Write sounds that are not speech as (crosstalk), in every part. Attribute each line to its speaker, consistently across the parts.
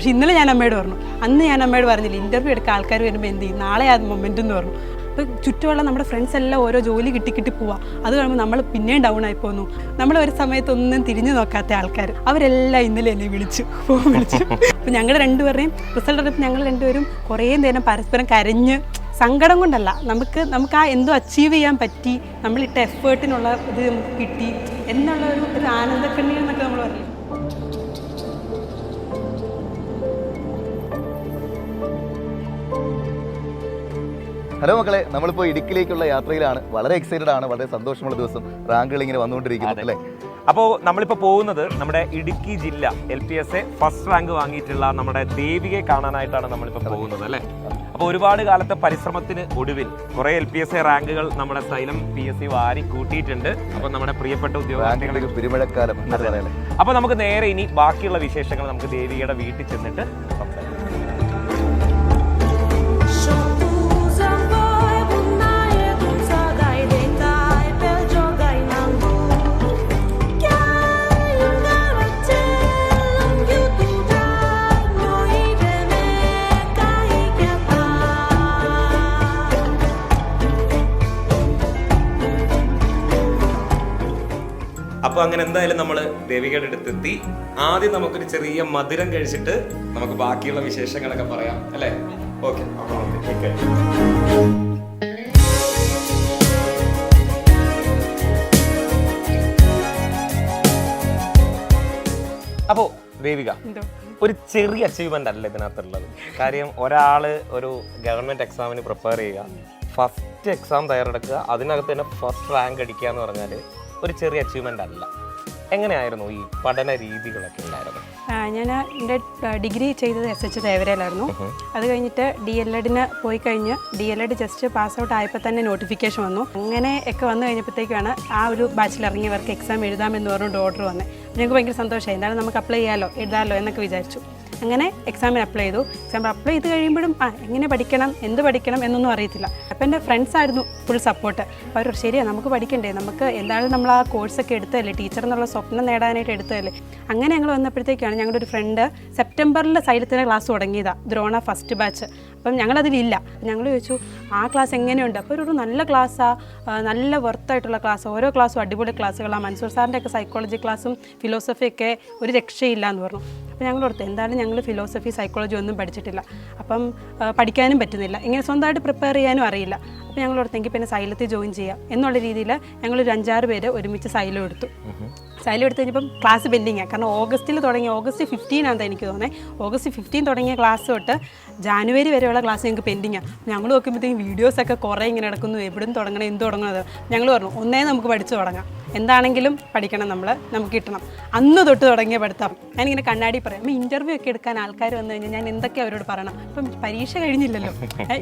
Speaker 1: പക്ഷെ ഇന്നലെ ഞാൻ അമ്മയോട് പറഞ്ഞു അന്ന് ഞാൻ അമ്മയോട് പറഞ്ഞില്ല ഇന്റർവ്യൂ എടുക്കാൻ ആൾക്കാർ വരുമ്പോൾ എന്ത് ചെയ്യും? നാളെ ആ മൊമെന്റ് എന്ന് പറഞ്ഞു. അപ്പോൾ ചുറ്റുമുള്ള നമ്മുടെ ഫ്രണ്ട്സ് എല്ലാം ഓരോ ജോലി കിട്ടി കിട്ടി പോവാ. അത് കാണുമ്പോൾ നമ്മൾ പിന്നെയും ഡൗൺ ആയി പോന്നു. നമ്മൾ ഒരു സമയത്തൊന്നും തിരിഞ്ഞു നോക്കാത്ത ആൾക്കാർ അവരെല്ലാം ഇന്നലെ എന്നെ വിളിച്ചു. ഫോൺ വിളിച്ചു. അപ്പോൾ ഞങ്ങൾ രണ്ടുപേരുടെയും റിസൾട്ട് അറിയപ്പോൾ ഞങ്ങൾ രണ്ടുപേരും കുറേ നേരം പരസ്പരം കരഞ്ഞ് സങ്കടം കൊണ്ടല്ല. നമുക്ക് നമുക്ക് ആ എന്തോ അച്ചീവ് ചെയ്യാൻ പറ്റി. നമ്മളിട്ട എഫേർട്ടിനുള്ള ഇത് നമുക്ക് കിട്ടി. എന്നുള്ള ഒരു ആനന്ദക്കണ്ണീർ എന്നൊക്കെ നമ്മൾ പറയും.
Speaker 2: ഹലോ മക്കളെ നമ്മളിപ്പോൾ ഇടുക്കിയിലേക്കുള്ള യാത്രയിലാണ്. വളരെ എക്സൈറ്റഡ് ആണ് വളരെ സന്തോഷമുള്ള ദിവസം റാങ്കുകൾ ഇങ്ങനെ വന്നുകൊണ്ടിരിക്കുന്നത് അല്ലേ?
Speaker 3: അപ്പോൾ നമ്മളിപ്പോൾ പോകുന്നത് നമ്മുടെ ഇടുക്കി ജില്ല L P S A first rank വാങ്ങിയിട്ടുള്ള നമ്മുടെ ദേവികയെ കാണാനായിട്ടാണ് നമ്മളിപ്പോൾ പോകുന്നത് അല്ലേ? അപ്പോൾ ഒരുപാട് കാലത്തെ പരിശ്രമത്തിന് ഒടുവിൽ കുറേ എൽ പി എസ് എ റാങ്കുകൾ നമ്മുടെ സൈലം പി എസ് സി വാരി കൂട്ടിയിട്ടുണ്ട്. അപ്പോൾ നമ്മുടെ പ്രിയപ്പെട്ട ഉദ്യോഗാർത്ഥികളെ അപ്പോൾ നമുക്ക് നേരെ ഇനി ബാക്കിയുള്ള വിശേഷങ്ങൾ നമുക്ക് ദേവികയുടെ വീട്ടിൽ ചെന്നിട്ട് സംസാരിക്കാം. അപ്പോൾ അങ്ങനെ എന്തായാലും നമ്മൾ ദേവികയുടെ അടുത്തെത്തി. ആദ്യം നമുക്കൊരു ചെറിയ മധുരം കഴിച്ചിട്ട് നമുക്ക് ബാക്കിയുള്ള വിശേഷങ്ങളൊക്കെ പറയാം അല്ലേ? ഓക്കെ അപ്പോ ദേവിക ഒരു ചെറിയ അച്ചീവ്മെന്റ് അല്ല ഇതിനകത്തുള്ളത്. കാര്യം ഒരാൾ ഒരു ഗവൺമെന്റ് എക്സാമിന് പ്രിപ്പയർ ചെയ്യുക ഫസ്റ്റ് എക്സാം തയ്യാറെടുക്കുക അതിനകത്ത് തന്നെ ഫസ്റ്റ് റാങ്ക് അടിക്കുക എന്ന് പറഞ്ഞാൽ ഒരു ചെറിയ അച്ചീവ്മെന്റ് അല്ല. എങ്ങനെയായിരുന്നു ഈ പഠന രീതികളൊക്കെ ഉണ്ടായിരുന്നത്?
Speaker 1: ഞാൻ എന്റെ ഡിഗ്രി ചെയ്തത് എസ് എച്ച് തേവരയിലായിരുന്നു അത് കഴിഞ്ഞിട്ട് ഡി എൽ എഡിന് പോയി കഴിഞ്ഞ് D L Ed just pass out ആയപ്പോൾ തന്നെ നോട്ടിഫിക്കേഷൻ വന്നു. അങ്ങനെ ഒക്കെ വന്നു കഴിഞ്ഞപ്പോഴത്തേക്കാണ് ആ ഒരു ബാച്ചിൽ ഇറങ്ങിയവർക്ക് എക്സാം എഴുതാമെന്ന് പറഞ്ഞുകൊണ്ട് ഓർഡർ വന്നത് ഞങ്ങൾക്ക് ഭയങ്കര സന്തോഷമായി. എന്തായാലും നമുക്ക് അപ്ലൈ ചെയ്യാമല്ലോ എഴുതാമല്ലോ എന്നൊക്കെ വിചാരിച്ചു. അങ്ങനെ എക്സാമിന് അപ്ലൈ ചെയ്തു? എക്സാമിൽ അപ്ലൈ ചെയ്ത് കഴിയുമ്പോഴും ആ എങ്ങനെ പഠിക്കണം? എന്ത് പഠിക്കണം? എന്നൊന്നും അറിയത്തില്ല. അപ്പോൾ എന്റെ ഫ്രണ്ട്സ് ആയിരുന്നു ഫുൾ സപ്പോർട്ട് അപ്പോൾ അവർ ശരിയാ നമുക്ക് പഠിക്കണ്ടേ? നമുക്ക് എന്തായാലും നമ്മൾ ആ കോഴ്സൊക്കെ എടുത്തതല്ലേ? ടീച്ചർ എന്നുള്ള സ്വപ്നം നേടാനായിട്ട് എടുത്തതല്ലേ? അങ്ങനെ ഞങ്ങൾ വന്നപ്പോഴത്തേക്കാണ് ഞങ്ങളുടെ ഒരു ഫ്രണ്ട് സെപ്റ്റംബറിൽ സൈലത്തിന്റെ ക്ലാസ് തുടങ്ങിയതാണ് ദ്രോണ ഫസ്റ്റ് ബാച്ച് അപ്പം ഞങ്ങളതിലില്ല ഞങ്ങൾ ചോദിച്ചു ആ ക്ലാസ് എങ്ങനെയുണ്ട്? അപ്പോൾ ഒരു നല്ല ക്ലാസ്സാണ് നല്ല വർത്തായിട്ടുള്ള ക്ലാസ് ഓരോ ക്ലാസ്സും അടിപൊളി ക്ലാസ്സുകളാണ് മൻസൂർ സാറിന്റെ ഒക്കെ സൈക്കോളജി ക്ലാസ്സും ഫിലോസഫിയൊക്കെ ഒരു രക്ഷയില്ല എന്ന് പറഞ്ഞു. അപ്പോൾ ഞങ്ങൾ ഓർത്ത് എന്തായാലും ഞങ്ങൾ ഫിലോസഫി സൈക്കോളജി ഒന്നും പഠിച്ചിട്ടില്ല. അപ്പം പഠിക്കാനും പറ്റുന്നില്ല. ഇങ്ങനെ സ്വന്തമായിട്ട് പ്രിപ്പയർ ചെയ്യാനും അറിയില്ല. അപ്പോൾ ഞങ്ങൾ ഓർത്തെങ്കിൽ പിന്നെ സൈലത്തിൽ ജോയിൻ ചെയ്യാം. എന്നുള്ള രീതിയിൽ ഞങ്ങളൊരു അഞ്ചാറ് പേര് ഒരുമിച്ച് സൈലം എടുത്തു. സൈലം എടുത്ത് കഴിഞ്ഞപ്പം ക്ലാസ് പെൻഡിങ്ങാണ് കാരണം ഓഗസ്റ്റിൽ തുടങ്ങി ഓഗസ്റ്റ് ഫിഫ്റ്റീൻ ആണ് എനിക്ക് തോന്നുന്നത് ഓഗസ്റ്റ് ഫിഫ്റ്റീൻ തുടങ്ങിയ ക്ലാസ് തൊട്ട് ജാനുവരി വരെയുള്ള ക്ലാസ് ഞങ്ങൾക്ക് പെൻഡിങ്ങാണ് ഞങ്ങൾ നോക്കുമ്പോഴത്തേക്കും വീഡിയോസൊക്കെ കുറേ ഇങ്ങനെ നടക്കുന്നു. എവിടുന്ന് തുടങ്ങണം എന്ത് തുടങ്ങണത് ഞങ്ങൾ പറഞ്ഞു ഒന്നേ നമുക്ക് പഠിച്ചു തുടങ്ങാം. എന്താണെങ്കിലും പഠിക്കണം നമ്മൾ നമുക്ക് കിട്ടണം. അന്ന് തൊട്ട് തുടങ്ങിയ പഠിത്തം. ഞാനിങ്ങനെ കണ്ണാടി പറയാം അപ്പം ഇന്റർവ്യൂ ഒക്കെ എടുക്കാൻ ആൾക്കാർ വന്നു കഴിഞ്ഞാൽ ഞാൻ എന്തൊക്കെ അവരോട് പറയണം? ഇപ്പം പരീക്ഷ കഴിഞ്ഞില്ലല്ലോ.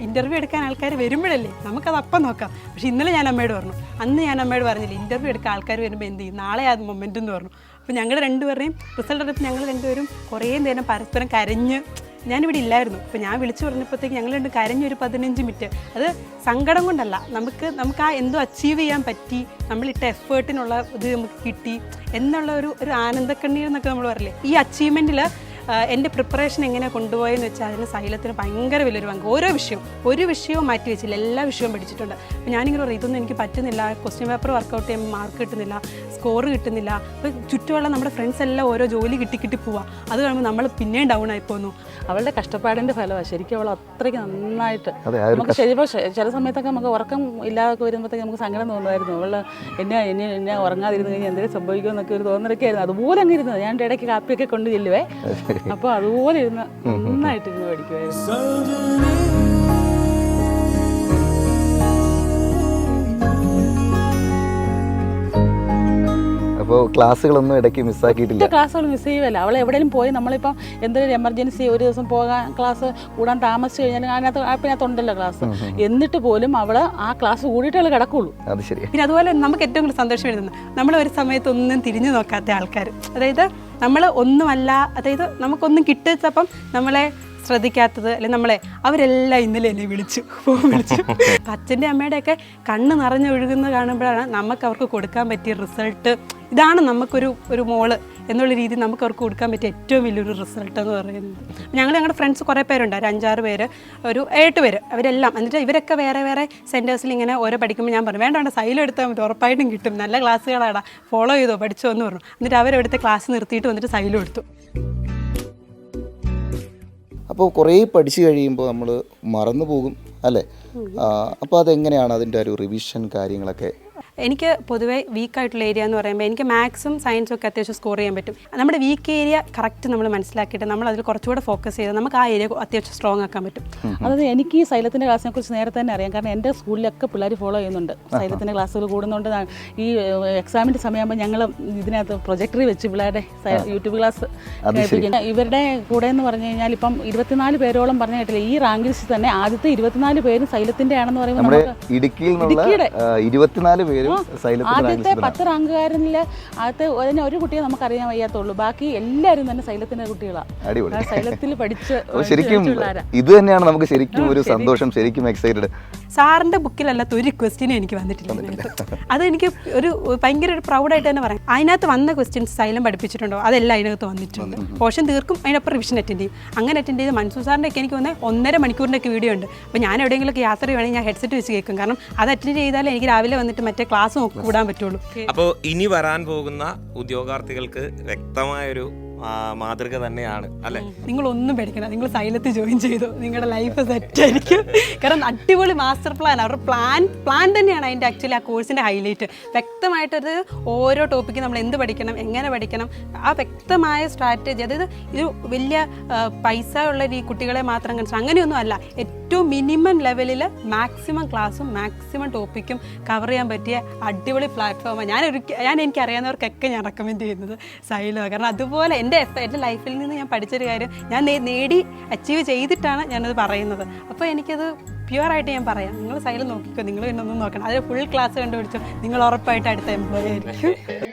Speaker 1: ഇന്റർവ്യൂ എടുക്കാൻ ആൾക്കാർ വരുമ്പോഴല്ലേ? നമുക്കത് അപ്പം നോക്കാം. പക്ഷേ ഇന്നലെ ഞാൻ അമ്മയോട് പറഞ്ഞു അന്ന് ഞാൻ അമ്മയോട് പറഞ്ഞില്ല ഇന്റർവ്യൂ എടുക്കാൻ ആൾക്കാർ വരുമ്പോൾ എന്ത് ചെയ്യും? നാളെ അത് ആ മൊമെന്റ് എന്ന് പറഞ്ഞു. അപ്പോൾ ഞങ്ങൾ രണ്ടുപേരുടെയും റിസൾട്ട് അറിയപ്പോൾ ഞങ്ങൾ രണ്ടുപേരും കുറേ നേരം പരസ്പരം കരഞ്ഞ് ഞാനിവിടെ ഇല്ലായിരുന്നു. അപ്പോൾ ഞാൻ വിളിച്ചു പറഞ്ഞപ്പോഴത്തേക്ക് ഞങ്ങൾ രണ്ട് കരഞ്ഞൊരു പതിനഞ്ച് മിനിറ്റ് അത് സങ്കടം കൊണ്ടല്ല. നമുക്ക് നമുക്ക് ആ എന്തോ അച്ചീവ് ചെയ്യാൻ പറ്റി നമ്മളിട്ട എഫേർട്ടിനുള്ള ഇത് നമുക്ക് കിട്ടി എന്നുള്ള ഒരു ഒരു ആനന്ദക്കണ്ണീർ എന്നൊക്കെ നമ്മൾ പറയില്ലേ? ഈ അച്ചീവ്മെന്റിൽ എന്റെ പ്രിപ്പറേഷൻ എങ്ങനെ കൊണ്ടുപോയെന്ന് വെച്ചാൽ അതിന് സൈലത്തിന് ഭയങ്കര വലിയൊരു പങ്ക്. ഓരോ വിഷയവും ഒരു വിഷയവും മാറ്റി വെച്ചില്ല. എല്ലാ വിഷയവും പഠിച്ചിട്ടുണ്ട്. അപ്പോൾ ഞാനിങ്ങനെ പറയും ഇതൊന്നും എനിക്ക് പറ്റുന്നില്ല. ക്വസ്റ്റ്യൻ പേപ്പർ വർക്കൗട്ട് ചെയ്യുമ്പോൾ മാർക്ക് കിട്ടുന്നില്ല. സ്കോർ കിട്ടുന്നില്ല. അപ്പോൾ ചുറ്റുമുള്ള നമ്മുടെ ഫ്രണ്ട്സ് എല്ലാം ഓരോ ജോലി കിട്ടി കിട്ടി പോവാ. അത് കാണുമ്പോൾ നമ്മൾ പിന്നെയും ഡൗൺ ആയി പോകുന്നു
Speaker 4: അവളുടെ കഷ്ടപ്പാടിന്റെ ഫലമാണ് ശരിക്കും അവൾ അത്രയ്ക്ക് നന്നായിട്ട്. നമുക്ക് ശരിപ്പോൾ ചില സമയത്തൊക്കെ നമുക്ക് ഉറക്കം ഇല്ലാതൊക്കെ വരുമ്പോഴത്തേക്ക് നമുക്ക് സങ്കടം തോന്നുമായിരുന്നു. അവൾ എന്നെ എന്നെ എന്നെ ഉറങ്ങാതിരുന്നു കഴിഞ്ഞാൽ എന്തെങ്കിലും സംഭവിക്കുമെന്നൊക്കെ ഒരു തോന്നലൊക്കെ ആയിരുന്നു. അതുപോലെ അങ്ങനെ ഇരുന്നത്. ഞാൻ ഇടയ്ക്ക് കാപ്പിയൊക്കെ കൊണ്ടു ചെല്ലുവേ. അപ്പോൾ അതുപോലെ ഇരുന്ന് നന്നായിട്ട് ഇരുന്ന് പഠിക്കുമായിരുന്നു
Speaker 2: അപ്പോൾ ക്ലാസ്സുകളൊന്നും ഇടയ്ക്ക് മിസ്സാക്കിയിട്ടില്ല.
Speaker 4: ക്ലാസ്സുകൾ മിസ് ചെയ്യുമല്ല അവൾ എവിടെയും പോയി നമ്മളിപ്പം എന്തെങ്കിലും എമർജൻസി ഒരു ദിവസം പോകാൻ ക്ലാസ് കൂടാൻ താമസിച്ചു കഴിഞ്ഞാൽ അതിനകത്ത് ആപ്പിനകത്ത് ഉണ്ടല്ലോ ക്ലാസ്. എന്നിട്ട് പോലും അവൾ ആ ക്ലാസ് കൂടിയിട്ട് അവൾ കിടക്കുള്ളൂ.
Speaker 2: അത് ശരി
Speaker 1: പിന്നെ അതുപോലെ നമുക്ക് ഏറ്റവും കൂടുതൽ സന്തോഷം വരുന്നത് നമ്മൾ ഒരു സമയത്തൊന്നും തിരിഞ്ഞു നോക്കാത്ത ആൾക്കാർ അതായത് നമ്മൾ ഒന്നുമല്ല അതായത് നമുക്കൊന്നും കിട്ടിച്ചപ്പം നമ്മളെ ശ്രദ്ധിക്കാത്തത് അല്ലെങ്കിൽ നമ്മളെ അവരെല്ലാം ഇന്നലെ എന്നെ വിളിച്ചു. ഫോൺ വിളിച്ചു. (laughs) അച്ഛന്റെ അമ്മയുടെയൊക്കെ കണ്ണ് നിറഞ്ഞൊഴുകുന്നത് കാണുമ്പോഴാണ് നമുക്ക് അവർക്ക് കൊടുക്കാൻ പറ്റിയ റിസൾട്ട്. ഇതാണ് നമുക്കൊരു ഒരു മോൾ എന്നുള്ള രീതിയിൽ നമുക്ക് അവർക്ക് കൊടുക്കാൻ പറ്റിയ ഏറ്റവും വലിയൊരു റിസൾട്ട് എന്ന് പറയുന്നത്. ഞങ്ങൾ ഞങ്ങളുടെ ഫ്രണ്ട്സ് കുറേ പേരുണ്ട്. ഒരു അഞ്ചാറ് പേര് ഒരു ഏട്ട് പേര് അവരെല്ലാം. എന്നിട്ട് ഇവരൊക്കെ വേറെ വേറെ സെന്റേഴ്സിൽ ഇങ്ങനെ ഓരോ പഠിക്കുമ്പോൾ ഞാൻ പറഞ്ഞു വേണ്ട വേണ്ട സൈലം എടുത്താൽ മതി ഉറപ്പായിട്ടും കിട്ടും. നല്ല ക്ലാസ്സുകളാടാ. ഫോളോ ചെയ്തോ പഠിച്ചോ എന്ന് പറഞ്ഞു. എന്നിട്ട് അവരെടുത്ത് ക്ലാസ് നിർത്തിയിട്ട് വന്നിട്ട് സൈലം എടുത്തു
Speaker 2: അപ്പോൾ കുറേ പഠിച്ചു കഴിയുമ്പോൾ നമ്മൾ മറന്നു പോകും അല്ലേ? അപ്പോൾ അതെങ്ങനെയാണ് അതിന്റെ ഒരു റിവിഷൻ കാര്യങ്ങളൊക്കെ
Speaker 1: എനിക്ക് പൊതുവേ വീക്കായിട്ടുള്ള ഏരിയ എന്ന് പറയുമ്പോൾ എനിക്ക് മാത്സും സയൻസും ഒക്കെ അത്യാവശ്യം സ്കോർ ചെയ്യാൻ പറ്റും. നമ്മുടെ വീക്ക് ഏരിയ കറക്റ്റ് നമ്മൾ മനസ്സിലാക്കിയിട്ട് നമ്മൾ അതിൽ കുറച്ചുകൂടെ ഫോക്കസ് ചെയ്ത് നമുക്ക് ആ ഏരിയ അത്യാവശ്യം സ്ട്രോങ് ആക്കാൻ പറ്റും.
Speaker 4: അതായത് എനിക്ക് ഈ സൈലത്തിന്റെ ക്ലാസ്സിനെ കുറിച്ച് നേരത്തെ തന്നെ അറിയാം. കാരണം എന്റെ സ്കൂളിലൊക്കെ പിള്ളേർ ഫോളോ ചെയ്യുന്നുണ്ട്. സൈലത്തിന്റെ ക്ലാസ്സുകൾ കൂടുന്നുണ്ട് ഈ എക്സാമിന്റെ സമയമാകുമ്പോൾ ഞങ്ങൾ ഇതിനകത്ത് പ്രൊജക്ടറി വെച്ച് പിള്ളേരുടെ യൂട്യൂബ് ക്ലാസ് ഇവരുടെ കൂടെ എന്ന് പറഞ്ഞു കഴിഞ്ഞാൽ ഇപ്പം ഇരുപത്തിനാല് പേരോളം പറഞ്ഞു കേട്ടില്ല ഈ റാങ്ക് ലിസ്റ്റ് തന്നെ ആദ്യത്തെ ഇരുപത്തിനാല് പേരും സൈലത്തിന്റെ ആണെന്ന് പറയുമ്പോൾ
Speaker 2: നമ്മുടെ ഇടുക്കിയിൽ ഇരുപത്തിനാല് പേരും
Speaker 4: ആദ്യത്തെ പത്ത് റാങ്കുകാരനിൽ അകത്ത് അതിന് ഒരു കുട്ടിയെ നമുക്ക് അറിയാൻ വയ്യാത്തുള്ളൂ. ബാക്കി എല്ലാവരും തന്നെ സൈലത്തിന്റെ കുട്ടികളാണ് സൈലത്തിൽ പഠിച്ച് (laughs)
Speaker 2: ശരിക്കും ഇത് തന്നെയാണ് നമുക്ക് ശരിക്കും ഒരു സന്തോഷം ശരിക്കും എക്സൈറ്റഡ്
Speaker 1: സാറിന്റെ ബുക്കിലല്ലാത്ത ഒരു ക്വസ്റ്റ്യനും എനിക്ക് വന്നിട്ടില്ല അത് എനിക്ക് ഒരു ഭയങ്കര ഒരു പ്രൗഡായിട്ട് തന്നെ പറയാം. അതിനകത്ത് വന്ന ക്വസ്റ്റ്യൻസ് സൈലം പഠിപ്പിച്ചിട്ടുണ്ടോ? അതെല്ലാം അതിനകത്ത് വന്നിട്ടുണ്ട്. പോഷൻ തീർക്കും അതിനൊപ്പം റിവിഷൻ അറ്റൻഡ് ചെയ്യും. അങ്ങനെ അറ്റൻഡ് ചെയ്ത് മൻസൂർ സാറിന്റെ ഒക്കെ എനിക്ക് വന്ന ഒന്നര മണിക്കൂറിന്റെ ഒക്കെ വീഡിയോ ഉണ്ട്. അപ്പോൾ ഞാൻ എവിടെയെങ്കിലുമൊക്കെ യാത്ര ചെയ്യുവാണെങ്കിൽ ഞാൻ ഹെഡ്സെറ്റ് വെച്ച് കേൾക്കും. കാരണം അത് അറ്റൻഡ് ചെയ്താലേ എനിക്ക് രാവിലെ വന്നിട്ട് മറ്റേ ക്ലാസ് നോക്കി കൂടാൻ പറ്റുള്ളൂ.
Speaker 3: അപ്പോൾ ഇനി വരാൻ പോകുന്ന ഉദ്യോഗാർത്ഥികൾക്ക് വ്യക്തമായൊരു മാതൃക തന്നെയാണ് അല്ലെ?
Speaker 1: നിങ്ങൾ ഒന്നും പേടിക്കണം നിങ്ങൾ സൈലത്ത് ജോയിൻ ചെയ്തു. നിങ്ങളുടെ ലൈഫ് സെറ്റ് ആയിരിക്കും. കാരണം അടിപൊളി മാസ്റ്റർ പ്ലാൻ അവരുടെ പ്ലാൻ പ്ലാൻ തന്നെയാണ് അതിന്റെ ആക്ച്വലി ആ കോഴ്സിന്റെ ഹൈലൈറ്റ് വ്യക്തമായിട്ടത് ഓരോ ടോപ്പിക്ക് നമ്മൾ എന്ത് പഠിക്കണം എങ്ങനെ പഠിക്കണം ആ വ്യക്തമായ സ്ട്രാറ്റജി അതായത് ഇത് വലിയ പൈസ ഉള്ള ഈ കുട്ടികളെ മാത്രം കൺസിഡർ അങ്ങനെയൊന്നും അല്ല. ഏറ്റവും മിനിമം ലെവലിൽ മാക്സിമം ക്ലാസ്സും മാക്സിമം ടോപ്പിക്കും കവർ ചെയ്യാൻ പറ്റിയ അടിപൊളി പ്ലാറ്റ്ഫോമാണ് ഞാൻ ഒരു ഞാൻ എനിക്ക് അറിയാവുന്നവർക്കൊക്കെ ഞാൻ റെക്കമെൻഡ് ചെയ്യുന്നത് സൈലോ. കാരണം അതുപോലെ എന്റെ എന്റെ ലൈഫിൽ നിന്ന് ഞാൻ പഠിച്ചൊരു കാര്യം ഞാൻ നേടി അച്ചീവ് ചെയ്തിട്ടാണ് ഞാനത് പറയുന്നത്. അപ്പോൾ എനിക്കത് പ്യുവറായിട്ട് ഞാൻ പറയാം. നിങ്ങൾ സൈലം നോക്കിക്കോ. നിങ്ങൾ എന്നൊന്നും നോക്കണം. അതിൽ ഫുൾ ക്ലാസ് കണ്ടുപിടിച്ചോ. നിങ്ങൾ ഉറപ്പായിട്ട് അടുത്ത എംപ്ലോയി ആയിരിക്കും.